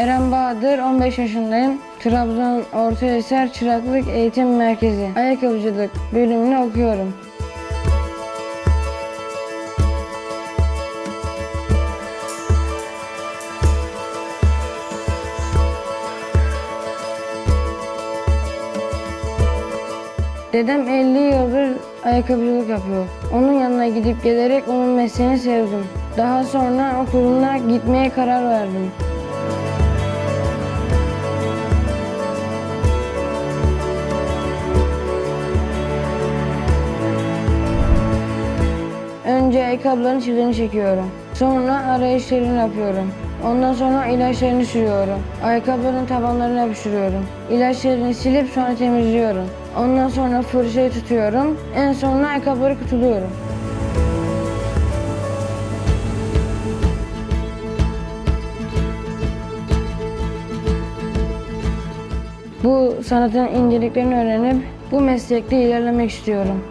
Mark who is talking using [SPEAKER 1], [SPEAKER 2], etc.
[SPEAKER 1] Eren Bahadır, 15 yaşındayım. Trabzon Ortaeser Çıraklık Eğitim Merkezi Ayakkabıcılık bölümünü okuyorum. Dedem 50 yıldır ayakkabıcılık yapıyor. Onun yanına gidip gelerek onun mesleğini sevdim. Daha sonra okuluna gitmeye karar verdim. Önce ayakkabıların çizini çekiyorum. Sonra arayışlarını yapıyorum. Ondan sonra ilaçlarını sürüyorum. Ayakkabıların tabanlarına yapıştırıyorum. İlaçlarını silip sonra temizliyorum. Ondan sonra fırçayı tutuyorum. En sonunda ayakkabıları kutuluyorum. Bu sanatın inceliklerini öğrenip bu meslekte ilerlemek istiyorum.